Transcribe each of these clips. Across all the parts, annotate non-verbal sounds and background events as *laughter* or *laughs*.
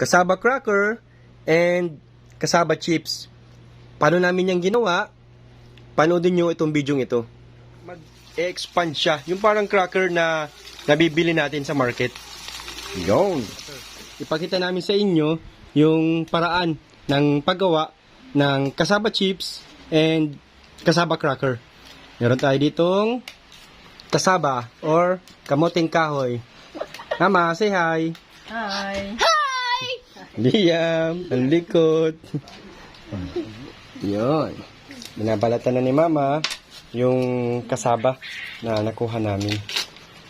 kasaba cracker, and kasaba chips. Paano namin yung ginawa? Panoodin nyo itong video ito. Mag-expand siya. Yung parang cracker na nabibili natin sa market. Yun. Ipakita namin sa inyo yung paraan ng paggawa ng kasaba chips and kasaba cracker. Meron tayo ditong kasaba or kamoting kahoy. Mama, say hi. Hi! Liam, ang likod. Yun. Binabalatan na ni Mama yung kasaba na nakuha namin.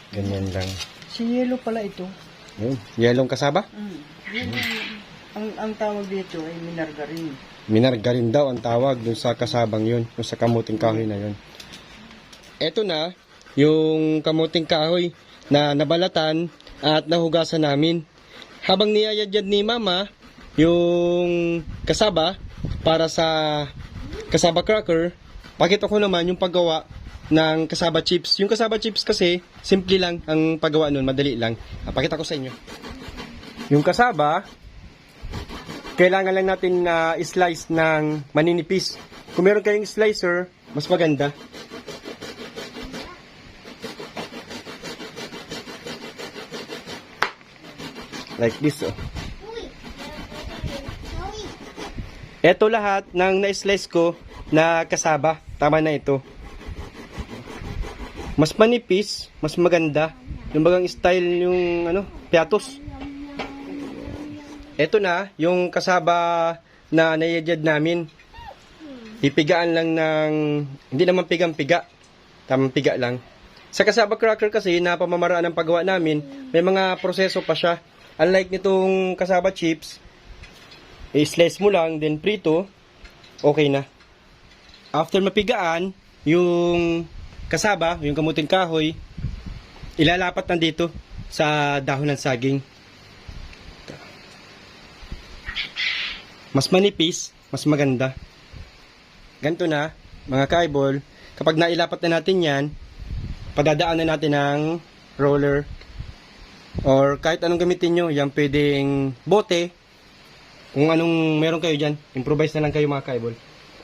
Ganyan lang. Si Yelo pala ito. Yun. Yelong kasaba? Mm. Yun ang- ang, ang tawag dito ay minargarin. Minargarin daw ang tawag dun sa kasabang yun. Dun sa kamuting kahoy na yun. Eto na, yung kamuting kahoy na nabalatan at nahugasan namin. Habang niyayadyan ni Mama yung kasaba para sa kasaba cracker, pakita ko naman yung paggawa ng kasaba chips. Yung kasaba chips kasi, simple lang ang paggawa nun, madali lang. Ah, Pakita ko sa inyo. Yung kasaba, kailangan lang natin na slice ng maninipis. Kung meron kayong slicer, mas maganda. Like this, oh. Ito lahat ng na-slice ko na kasaba. Tama na ito. Mas manipis, mas maganda. Yung bagang style yung ano, piatos. Ito na, yung kasaba na nayadjad namin. Pipigaan lang ng, hindi naman pigang-piga. Tamang piga lang. Sa kasaba cracker kasi, na pamamaraan ng paggawa namin, may mga proseso pa siya. Unlike nitong kasaba chips, i-slice mo lang, then prito, okay na. After mapigaan, yung kasaba, yung kamuting kahoy, ilalapat na dito sa dahon ng saging. Mas manipis, mas maganda. Ganito na, mga kaibol, kapag nailapat na natin yan, padadaan na natin ng roller or kahit anong gamitin nyo, yan pwedeng bote, kung anong meron kayo dyan, improvise na lang kayo mga kaibol.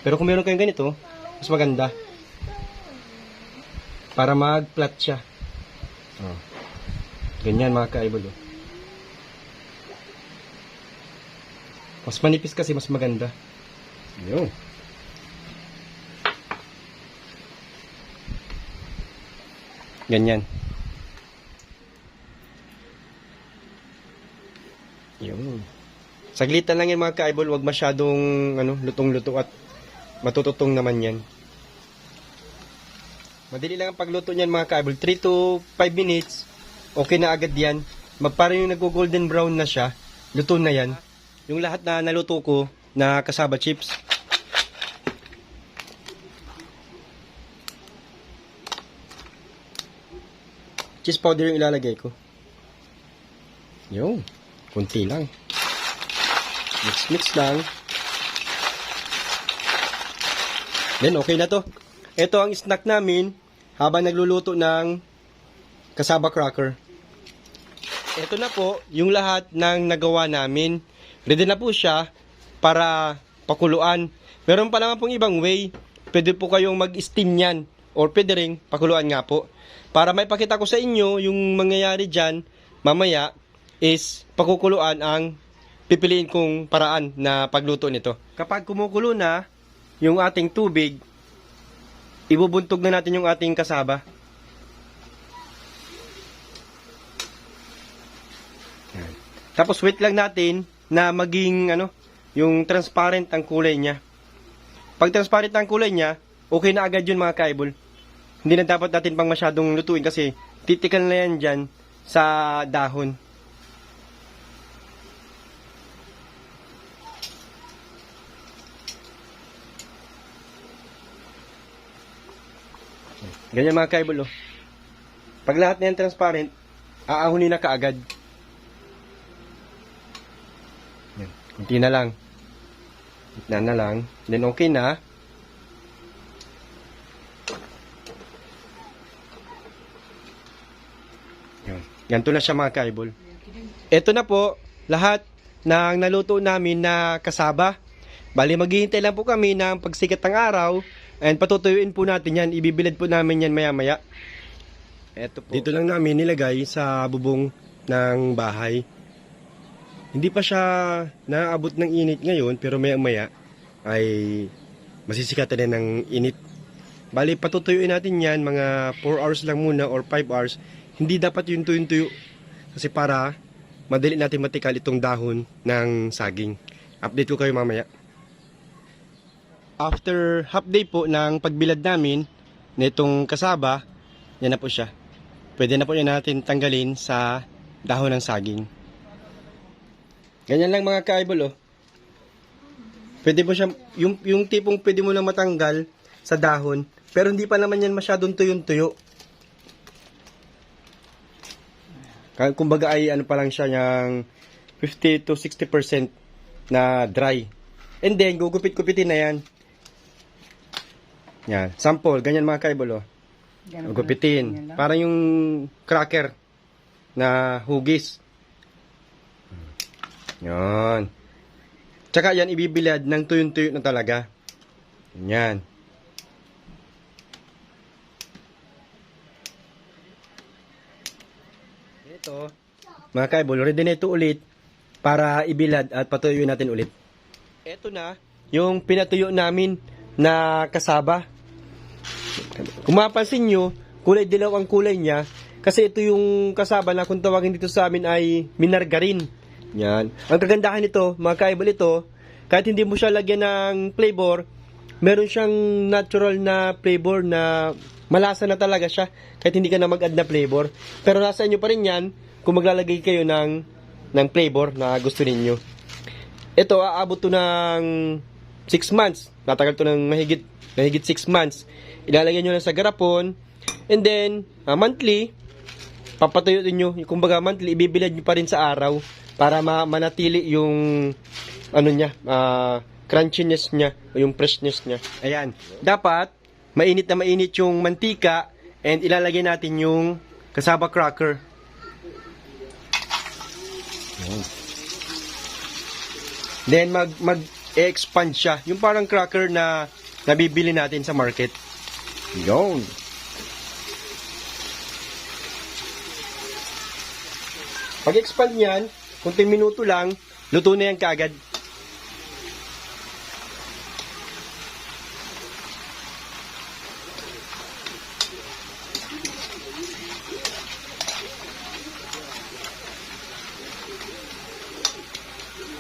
Pero kung meron kayong ganito, mas maganda. Para mag-flat siya. Oh. Ganyan mga kaibol. Oh. Mas manipis kasi mas maganda. Yo. Ganyan. Yun. Saglitan lang yan mga kaibol, wag masyadong ano, lutong-luto at matututong naman yan. Madali lang ang pagluto niyan mga kaibol. 3 to 5 minutes, okay na agad yan. Magpara yung nag-golden brown na siya, luto na yan. Yung lahat na naluto ko na kasaba chips. Cheese powder yung ilalagay ko. Yung, kunti lang. Mix mix lang. Then okay na to. Ito ang snack namin habang nagluluto ng kasaba cracker. Ito na po yung lahat ng nagawa namin. Ready na po siya para pakuluan. Meron pa naman pong ibang way. Pwede po kayong mag-steam yan. Or pwede rin pakuluan nga po. Para may pakita ko sa inyo yung mangyayari dyan mamaya is pakukuluan ang pipiliin kong paraan na pagluto nito. Kapag kumukulo na yung ating tubig, ibubuntog na natin yung ating kasaba. Tapos wait lang natin na maging ano, yung transparent ang kulay niya. Pag transparent ang kulay niya, okay na agad yun mga kaibol. Hindi na dapat natin pang masyadong lutuin kasi titikan na yan dyan sa dahon. Ganyan mga kaibol oh. Pag lahat na yan transparent, aahunin na kaagad. Yan. Kunti na lang. Gitna na lang. Then okay na. Yan. Ganito na siya mga kaibol. Ito na po, lahat ng naluto namin na kasaba. Bali, maghihintay lang po kami ng pagsikat ng araw and patutuyuin po natin yan. Ibibilad po namin yan maya-maya. Eto po. Dito lang namin nilagay sa bubong ng bahay. Hindi pa siya naaabot ng init ngayon pero maya-maya ay masisikatan din ng init. Bali, patutuyuin natin yan mga 4 hours lang muna or 5 hours. Hindi dapat yung tuyo-tuyo kasi para madali natin matikal itong dahon ng saging. Update ko kayo mamaya. After half day po ng pagbilad namin nitong kasaba, yan na po siya. Pwede na po yan natin tanggalin sa dahon ng saging. Ganyan lang mga kaibol oh. Pwede mo siya, yung, yung tipong pwede mo lang matanggal sa dahon, pero hindi pa naman yan masyadong tuyong-tuyo. Kumbaga ay ano pa lang siya yung 50 to 60% na dry. And then, gugupit-gupitin na yan. Yan. Sample, ganyan mga kaibol, oh. Ganun Gupitin. Parang yung cracker na hugis. Yan. Tsaka yan, ibibilad ng tuyong-tuyo na talaga. Yan. Ito, mga kaibol, ready na ito ulit para ibilad at patuyuin natin ulit. Ito na, yung pinatuyo namin na kasaba. Kung mapapansin nyo, kulay dilaw ang kulay niya kasi ito yung kasaba na kung tawagin dito sa amin ay minargarin. Yan. Ang kagandahan nito, mga kaibol ito, kahit hindi mo siya lagyan ng flavor, meron siyang natural na flavor na malasa na talaga siya kahit hindi ka na mag-add na flavor. Pero nasa inyo pa rin yan kung maglalagay kayo ng, ng flavor na gusto ninyo. Ito, aabot to ng 6 months. Tatagal to ng mahigit, mahigit 6 months. Ilalagay nyo lang sa garapon. And then, ah, monthly, papatuyo nyo. Kumbaga, monthly, ibibilad nyo pa rin sa araw para ma- manatili yung ano niya, ah, crunchiness niya, o yung freshness niya. Ayan. Dapat, mainit na mainit yung mantika and ilalagay natin yung kasaba cracker. Then mag mag expand siya. Yung parang cracker na nabibili natin sa market. Yon. Pag expand niyan, kunting minuto lang, luto na yan kaagad.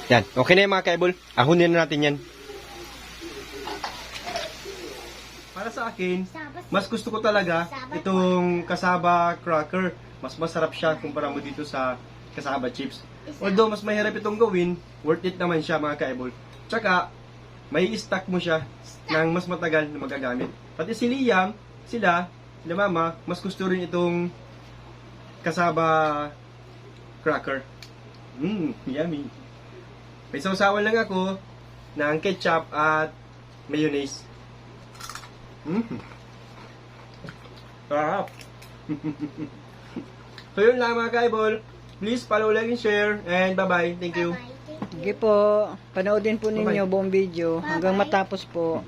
Yan, okay na yan mga kaibol. Ahunin na natin yan. Para sa akin, mas gusto ko talaga itong kasaba cracker. Mas masarap siya kumpara mo dito sa kasaba chips. Although mas mahirap itong gawin, worth it naman siya mga kaibol. Tsaka, may stock mo siya ng mas matagal na magagamit. Pati si Liam, sila, sila mama, mas gusto rin itong kasaba cracker. Mmm, yummy. May sausawan lang ako ng ketchup at mayonnaise. Mm. Sarap. *laughs* so yun lang mga kaibol. Please follow, like, and share. And bye-bye. Thank you. Sige po. Panoodin po ninyo Bye-bye. buong video hanggang matapos po.